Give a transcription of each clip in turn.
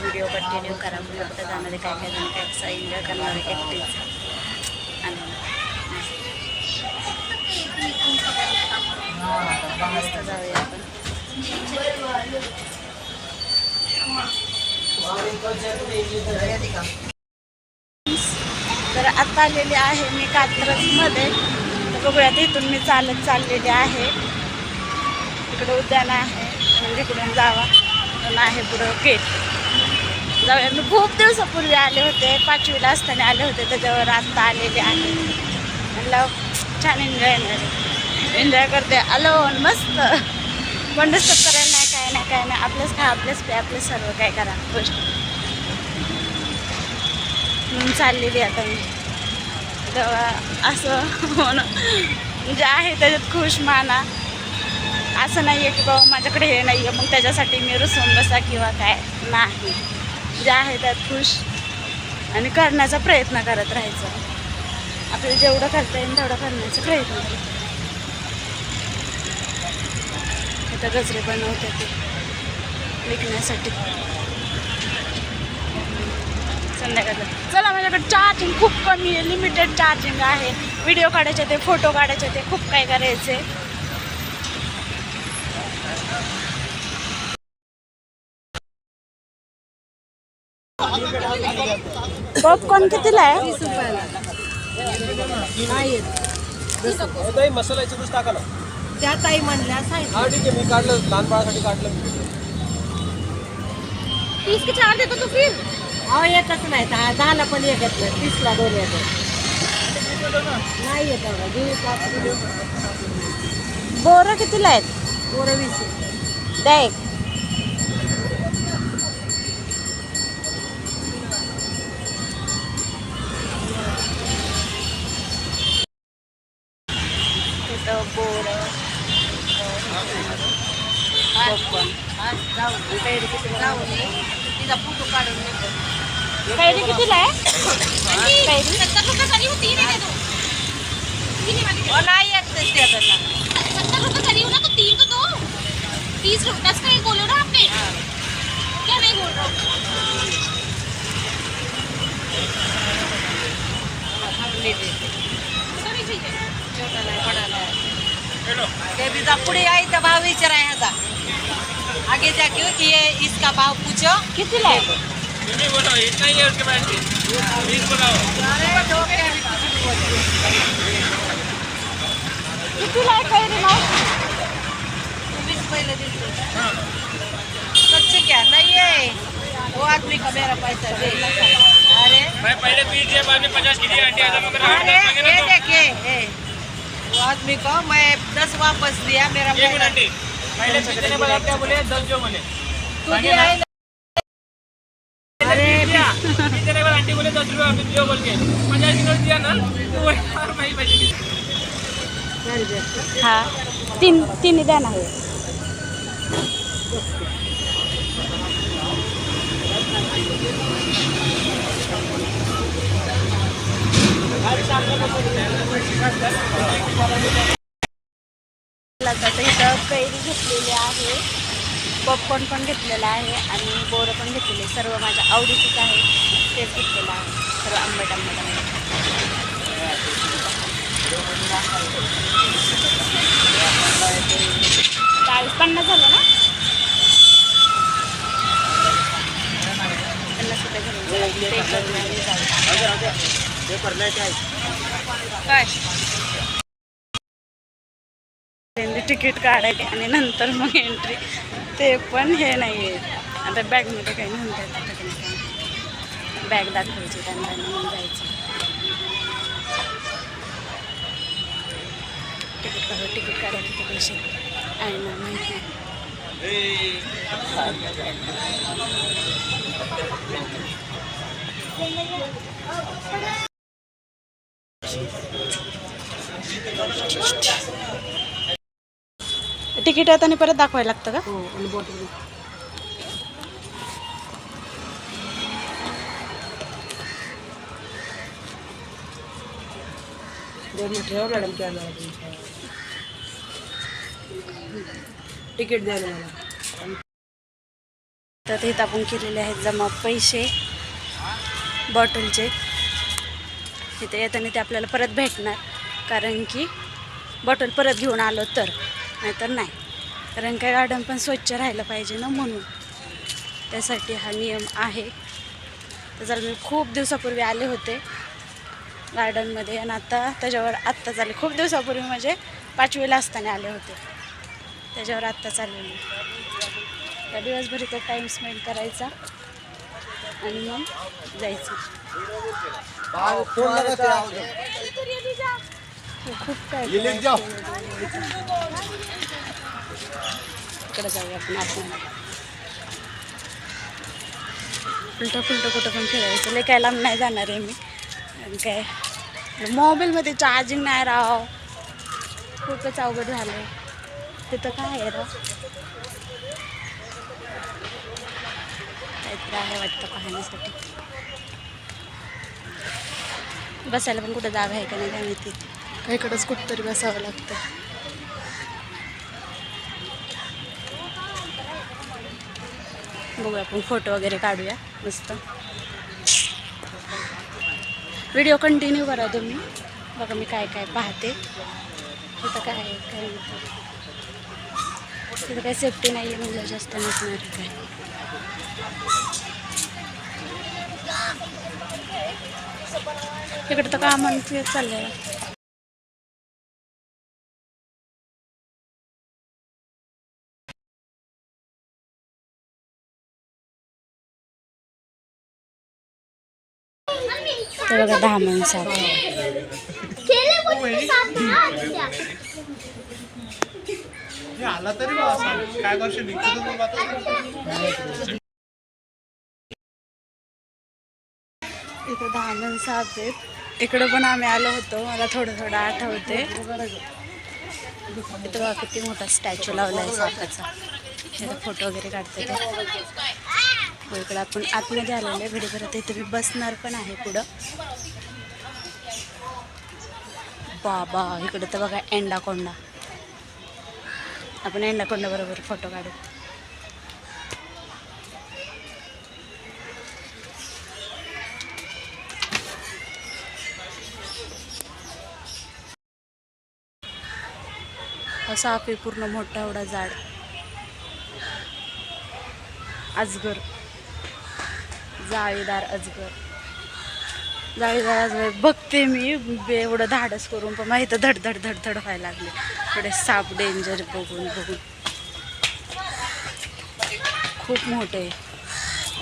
Video continue करा. कुठं कुठं जाणार आहे काय काय जण काय कसं एन्जॉय करणार आहे एकटीच. आणि मस्त जाऊया आपण. तर आता आलेली आहे मी कात्रजमध्ये. तर बघूयात इथून मी चालत चाललेली आहे. इकडं उद्यान आहे म्हणजे इकडून जावा. आहे पुढं केट जाऊया मी खूप दिवसापूर्वी आले होते. पाचवीला असताना आले होते. त्याच्यावर आत्ता आलेले आहे. म्हणलं छान एन्जॉय एन्जॉय करते. आलो मस्त. पण डिस्टर्ब करायला नाही काय नाही काय नाही आपलंच खा आपलंच पे आपलं सर्व काय करा. गोष्ट. म्हणून चाललेली आता मी. तेव्हा असं होणं म्हणजे आहे त्याच्यात खुश माना. असं नाही आहे की बाबा माझ्याकडे हे नाही आहे मग त्याच्यासाठी मी रुसून बसा किंवा काय? नाही. जे आहे त्यात खुश आणि करण्याचा प्रयत्न करत राहायचा. आपल्याला जेवढं करता येईल तेवढं करण्याचा प्रयत्न करायचा आता गजरे बनवते ते विकण्यासाठी. संध्याकाळचं. चला माझ्याकडे चार्जिंग खूप कमी आहे. लिमिटेड चार्जिंग आहे. व्हिडिओ काढायचे ते फोटो काढायचे ते खूप काय करायचे पॉपकॉर्न कितीला आहे? ताई मसाल्याची कुछ टाका ना. त्या ताई म्हणल्या हा ठीक आहे मी काढलं लहान बाळासाठी काढलं. तीस की चार देतो तू फिर अहो एकच नाही दहा दहाला पण एक येत नाही तीसला दोन येत. नाही येत घेऊ का बोरं कितीला आहेत? पोरं वीस. द्या एक. कैरी कितीला तिचा फोटो काढून. कैरी कितीला आहे कैरी सत्तर करी होती नहीं. सत्तर ना तो तीन तो दो तीस रुपये दस का एक बोलो ना आपने क्या नहीं बोल रहा छोटा नाही, बडा नाही. ते बीजा पुढे आई तर भाव विचाराय ह्याचा आगे जाके ये इसका भाव पूछो। आहे तुम्ही बोला इतना ही है उसके बाद पहले देते सच्चे क्या? नहीं है। वो आदमी का मेरा पैसा दे। अरे। मैं पहले बीस दिया बाद में पचास की दिया आंटी आधा मगर अरे ये देखिए वो आदमी को मैं दस वापस दिया मेरा एक मिनट आंटी। पहले कितने बोला क्या बोले दस जो बोले है कितने बार आंटी बोले दस रुपये दियो बोल के पचास की नोट दिया ना तो वही और भाई पैसे हा तीन तिन्ही द्या ना. इथं कैरी घेतलेली आहे पॉपकॉर्न पण घेतलेला आहे आणि बोरं पण घेतलेले सर्व माझ्या आवडीचंच आहे तेच घेतलेलं आहे सर्व आंबट आंबट आंबट चाळीस पन्नास झालं ना पन्नास रुपये झाले. काय तिकीट काढायचे आणि नंतर मग एंट्री ते पण हे नाही आहे आता बॅगमध्ये काही नंतर बॅग दाखवायची त्यांना जायचं. तिकीट काढ तिकीट काढा किती पैसे. आहे ना माहिती तिकीट येताना परत दाखवायला लागतं का? हो आणि बॉटल दोन मिनिट ठेवा मॅडम कॅमेरा तुमचा तिकीट द्या ना मला. तर आपण केलेले आहेत जमा पैसे बॉटलचे. तिथे येताना ते आपल्याला परत भेटणार कारण की बॉटल परत घेऊन आलो तर. नाहीतर नाही. कारण काय गार्डन पण स्वच्छ राहिलं पाहिजे ना म्हणून. त्यासाठी हा नियम आहे. तर जर मी खूप दिवसापूर्वी आले होते गार्डनमध्ये आणि आता त्याच्यावर आत्ताच आले खूप दिवसापूर्वी म्हणजे पाचवीला असताना आले होते. त्याच्यावर आत्ताच आलेले तर दिवसभर इथं टाईम स्पेंड करायचा आणि मग जायचं. खूप काय इकडे जाऊया आपण आपण. उलटं फुलटं कुठं पण फिरायचं. लय काय लांब नाही जाणार आहे मी. आणि काय मोबाईलमध्ये चार्जिंग नाही राव. खूपच अवघड झालं आहे तिथं काय आहे राव? काहीतरी आहे वाटतं पाहण्यासाठी. बसायला पण कुठं जागा आहे का नाही माहिती. इकडंच कुठंतरी बसावं लागतं. बघूया आपण फोटो वगैरे काढूया मस्त. व्हिडिओ कंटिन्यू करा तुम्ही. बघा मी काय काय पाहते. तिथं काय आहे काय तिथं काही सेफ्टी नाही आहे म्हणजे जास्त नसणार आहे काय. इकडं तर कामांचं चाललंय. ते बघा दहा माणसं. आला तरी काय करशील? इथं दहा माणसं आहेत. इकडं पण आम्ही आलो होतो. मला थोडं थोडं आठवते. इथं बघा किती मोठा स्टॅच्यू लावला आहे सापाचा फोटो वगैरे काढते ते इकडं. आपण आतमध्ये आलेलो आहे घडी इथे मी बसणार पण आहे पुढं. बाबा इकडं तर बघा एंडाकोंडा. आपण एंडाकोंडा बरोबर फोटो काढू. असा आपे पूर्ण मोठा एवढा झाड अजगर जाळीदार अजगर. जाळीदार अजगर. बघते मी एवढं धाडस करून पण माहिती धडधड धडधड व्हायला लागले. थोडे साप डेंजर बघून बघून. खूप मोठे.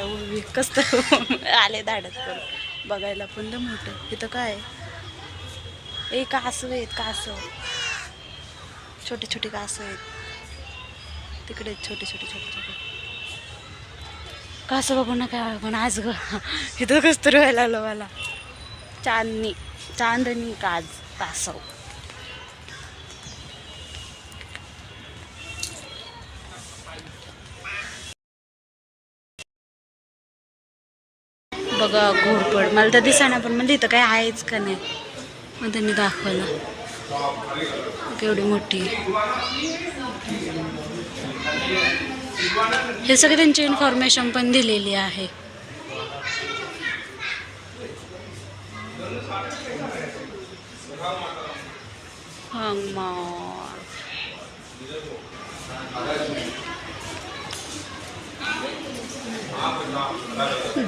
एवढी तर आले धाडस करून. बघायला पण तर मोठं. इथं काय? आहे? ए कासव आहेत कासव. छोटे छोटे कासव आहेत. तिकडे छोटे छोटे छोटे छोटे कसं बघू ना नका पण आज ग इथं कसं तर व्हायला लागलं मला. चांदणी चांदणी काज कासव बघा घोरपड. मला तर दिसाना पण म्हणजे इथं काय आहेच का नाही? मग त्यांनी दाखवलं. केवढी मोठी. हे सगळे त्यांची इन्फॉर्मेशन पण दिलेली आहे. हंगमार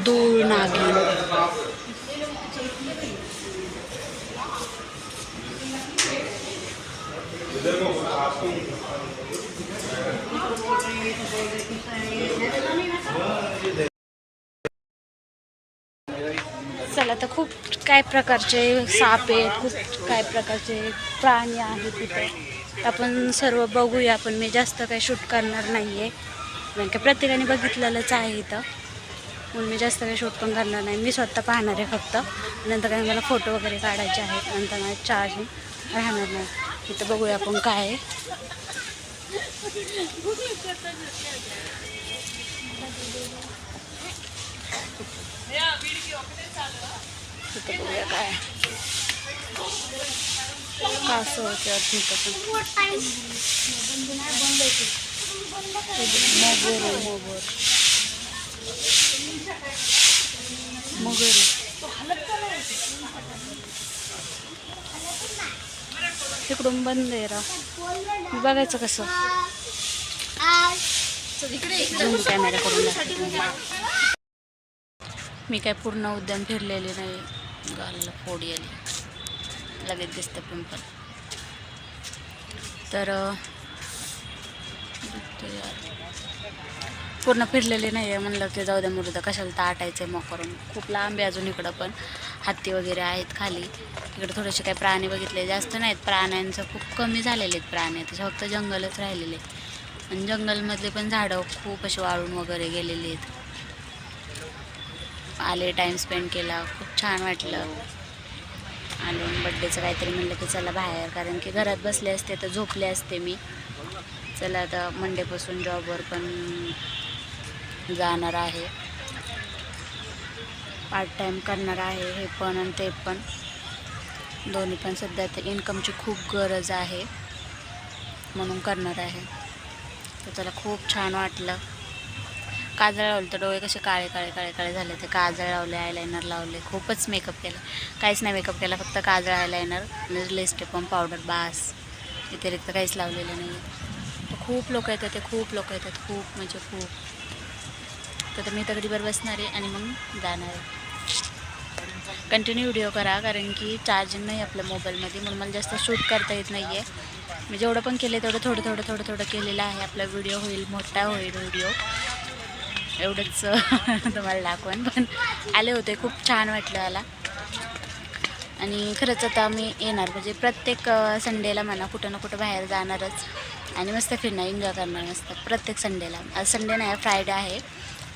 दूर नागिन चला तर खूप काय प्रकारचे साप आहेत खूप काय प्रकारचे प्राणी आहेत तिथे. आपण सर्व बघूया पण मी जास्त काही शूट करणार नाही आहे कारण की प्रत्येकाने बघितलेलंच आहे इथं. म्हणून मी जास्त काही शूट पण करणार नाही. मी स्वतः पाहणार आहे फक्त. नंतर काही मला फोटो वगैरे काढायचे आहेत नंतर मला चार्जिंग राहणार नाही. इथं बघूया आपण काय आहे. इथं बघूया काय आहे. कासव होते तिथं मोगोर मोगोर तिकडून बंद आहे राव. बघायचं कसं. कॅमेरा करून मी काय पूर्ण उद्यान फिरलेले नाही. गालला फोडी आली. लगेच दिसतं पिंपल. तर यार. पूर्ण फिरलेले नाही आहे म्हणलं ते जाऊ द्या मुलं कशाला ताटायचं आहे मग करून खूप लांब आहे अजून इकडं पण. हत्ती वगैरे आहेत खाली. इकडे थोडेसे काही प्राणी बघितले. जास्त नाहीत. प्राण्यांचं खूप कमी झालेले आहेत प्राणी. तसे फक्त जंगलच राहिलेले आहेत. आणि जंगलमधले पण झाडं खूप असे वाळून वगैरे गेलेली आहेत. आले टाईम स्पेंड केला. खूप छान वाटलं. आलो बड्डेचं काहीतरी म्हणलं की चला बाहेर. कारण की घरात बसले असते तर झोपले असते मी. चला आता मंडेपासून जॉबवर पण जाणार आहे. पार्ट टाईम करणार आहे हे पण आणि ते पण. दोन्ही पण सध्या तर इन्कमची खूप गरज आहे म्हणून करणार आहे. तर त्याला खूप छान वाटलं. काजळ लावलं तर डोळे कसे काळे काळे काळे काळे झाले ते काजळ लावले आयलायनर लावले. खूपच मेकअप केला. काहीच नाही मेकअप केला फक्त काजळ आयलायनर आणि लिस्टिप पण पावडर बास. व्यतिरिक्त काहीच लावलेलं नाही तर खूप लोक येतात ते खूप लोक येतात खूप म्हणजे खूप. तर मी तगडीवर बसणार आहे आणि मग जाणार आहे. कंटिन्यू व्हिडिओ करा कारण की चार्जिंग नाही आपल्या मोबाईलमध्ये म्हणून मला जास्त शूट करता येत नाही आहे मी जेवढं पण केलं तेवढं थोडं थोडं थोडं थोडं केलेलं आहे. आपला व्हिडिओ होईल मोठा होईल व्हिडिओ. एवढंच तुम्हाला दाखवून पण आले होते खूप छान वाटलं मला आणि खरंच आता मी येणार म्हणजे प्रत्येक संडेला म्हणा कुठं ना कुठं बाहेर जाणारच. आणि मस्त फिरणार एन्जॉय करणार मस्त प्रत्येक संडेला आज संडे नाही फ्रायडे आहे.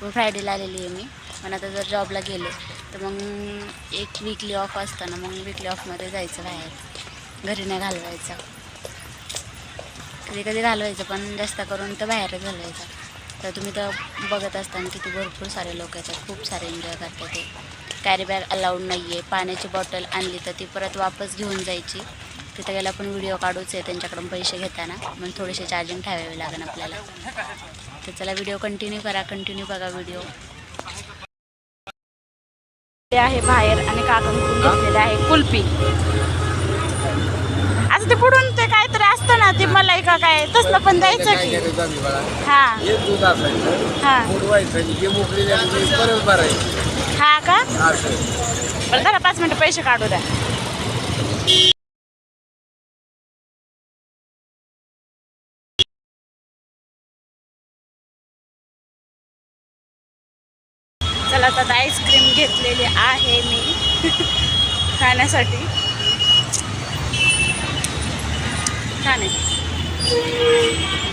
फ्रायडेला आलेली आहे मी. पण आता जर जॉबला गेले तर मग एक वीकली ऑफ असताना मग विकली ऑफमध्ये जायचं बाहेर. घरी नाही घालवायचं. कधी कधी घालवायचं पण जास्त करून तर बाहेरच घालवायचं. तर तुम्ही तर बघत असताना किती भरपूर सारे लोक येतात खूप सारे एन्जॉय करतात ते. कॅरी बॅग अलाउड नाही आहे पाण्याची बॉटल आणली तर ती परत वापस घेऊन जायची. तिथं गेला पण व्हिडिओ काढूच आहे त्यांच्याकडून पैसे घेताना मग थोडेसे चार्जिंग ठेवावे लागेल आपल्याला. तर चला व्हिडिओ कंटिन्यू करा कंटिन्यू बघा व्हिडिओ ते आहे बाहेर आणि काकांकडून घेतलेले आहे कुल्फी. असं ते पुढून ते काहीतरी असतं ना ते मलाई का काय तसलं पण द्यायचं की. हा. हे हा. हा का? बरं जरा पाच मिनिटं पैसे काढू द्या. चला आता आईस्क्रीम घेतलेली आहे मी. खाण्यासाठी. छान आहे